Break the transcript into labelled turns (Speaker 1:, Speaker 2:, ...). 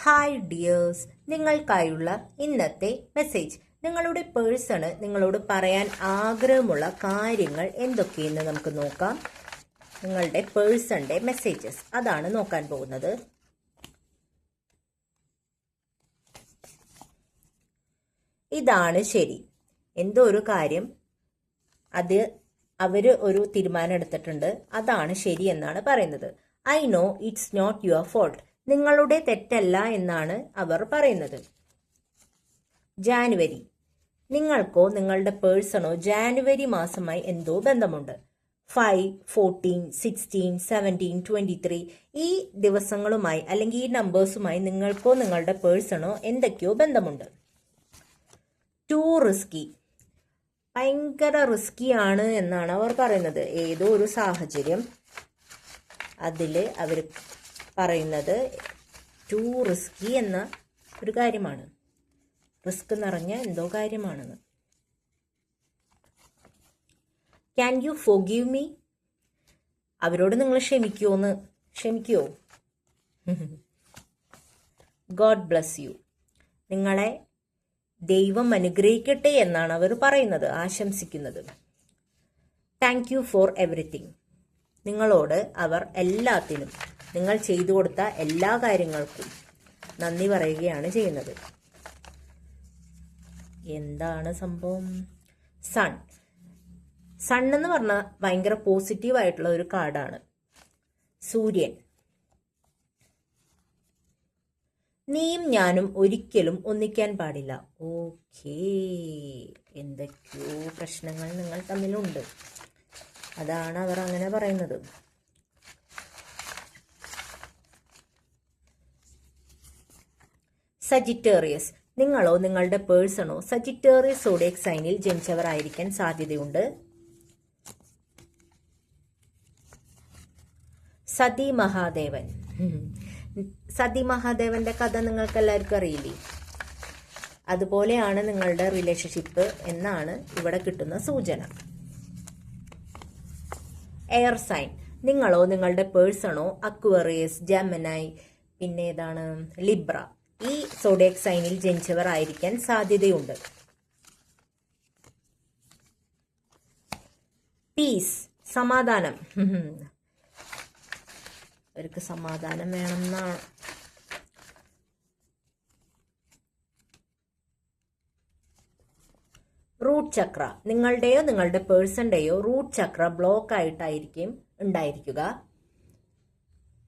Speaker 1: Hi dears നിങ്ങൾക്കായുള്ള ഇന്നത്തെ message നിങ്ങളുടെ person നിങ്ങളോട് പറയാൻ ആഗ്രഹമുള്ള കാര്യങ്ങൾ എന്തൊക്കെയെന്ന് നമുക്ക് നോക്കാം. നിങ്ങളുടെ പേഴ്സന്റെ മെസ്സേജസ് അതാണ് നോക്കാൻ പോകുന്നത്. ഇതാണ് ശരി. എന്തോ ഒരു കാര്യം. അത് അവർ ഒരു തീരുമാനം എടുത്തിട്ടുണ്ട്. അതാണ് ശരി എന്നാണ് പറയുന്നത്. I know it's not your fault നിങ്ങളുടെ തെറ്റല്ല എന്നാണ് അവർ പറയുന്നത്. ജാനുവരി. നിങ്ങൾക്കോ നിങ്ങളുടെ പേഴ്സണോ ജാനുവരി മാസമായി എന്തോ ബന്ധമുണ്ട്. Five fourteen sixteen seventeen twenty three ഈ ദിവസങ്ങളുമായി അല്ലെങ്കിൽ ഈ നമ്പേഴ്സുമായി നിങ്ങൾക്കോ നിങ്ങളുടെ പേഴ്സണോ എന്തൊക്കെയോ ബന്ധമുണ്ട്. To risky. ഭയങ്കര റിസ്കി ആണ് എന്നാണ് അവർ പറയുന്നത്. ഏതോ ഒരു സാഹചര്യം അതിൽ അവർ പറയുന്നത് ടു റിസ്കി എന്ന ഒരു കാര്യമാണ്. റിസ്ക് നിറഞ്ഞ എന്തോ കാര്യമാണെന്ന്. ക്യാൻ യു ഫോഗീവ് മീ അവരോട് നിങ്ങൾ ക്ഷമിക്കുമോ എന്ന് ക്ഷമിക്കുമോ ഗോഡ് ബ്ലസ് യു നിങ്ങളെ ദൈവം അനുഗ്രഹിക്കട്ടെ എന്നാണ് അവർ പറയുന്നത് ആശംസിക്കുന്നത്. താങ്ക് യു ഫോർ എവറിത്തിങ് നിങ്ങളോട് അവർ എല്ലാത്തിനും നിങ്ങൾ ചെയ്തു കൊടുത്ത എല്ലാ കാര്യങ്ങൾക്കും നന്ദി പറയുകയാണ് ചെയ്യുന്നത്. എന്താണ് സംഭവം? സൺ. സൺ എന്ന് പറഞ്ഞാൽ ഭയങ്കര പോസിറ്റീവ് ആയിട്ടുള്ള ഒരു കാർഡാണ്. സൂര്യൻ. നീയും ഞാനും ഒരിക്കലും ഒന്നിക്കാൻ പാടില്ല. ഓക്കേ. എന്തൊക്കെയോ പ്രശ്നങ്ങൾ നിങ്ങൾ തമ്മിലുണ്ട്. അതാണ് അവർ അങ്ങനെ പറയുന്നത്. സജിറ്റേറിയസ് നിങ്ങളോ നിങ്ങളുടെ പേഴ്സണോ സജിറ്റേറിയസ് സോഡിയക് സൈനിൽ ജനിച്ചവരായിരിക്കാൻ സാധ്യതയുണ്ട്. സതി മഹാദേവൻ. സതി മഹാദേവന്റെ കഥ നിങ്ങൾക്ക് എല്ലാവർക്കും അറിയില്ലേ? അതുപോലെയാണ് നിങ്ങളുടെ റിലേഷൻഷിപ്പ് എന്നാണ് ഇവിടെ കിട്ടുന്ന സൂചന. എയർ സൈൻ നിങ്ങളോ നിങ്ങളുടെ പേഴ്സണോ അക്വറിയസ് ജമനായി പിന്നെ ഏതാണ്? ലിബ്ര ഈ സോഡിയക് സൈനിൽ ജനിച്ചവർ ആയിരിക്കാൻ സാധ്യതയുണ്ട്. പീസ് സമാധാനം. അവർക്ക് സമാധാനം വേണമെന്നാണ്. റൂട്ട് ചക്ര. നിങ്ങളുടെയോ നിങ്ങളുടെ പേഴ്സന്റെയോ റൂട്ട് ചക്ര ബ്ലോക്ക് ആയിട്ടായിരിക്കും ഉണ്ടായിരിക്കുക.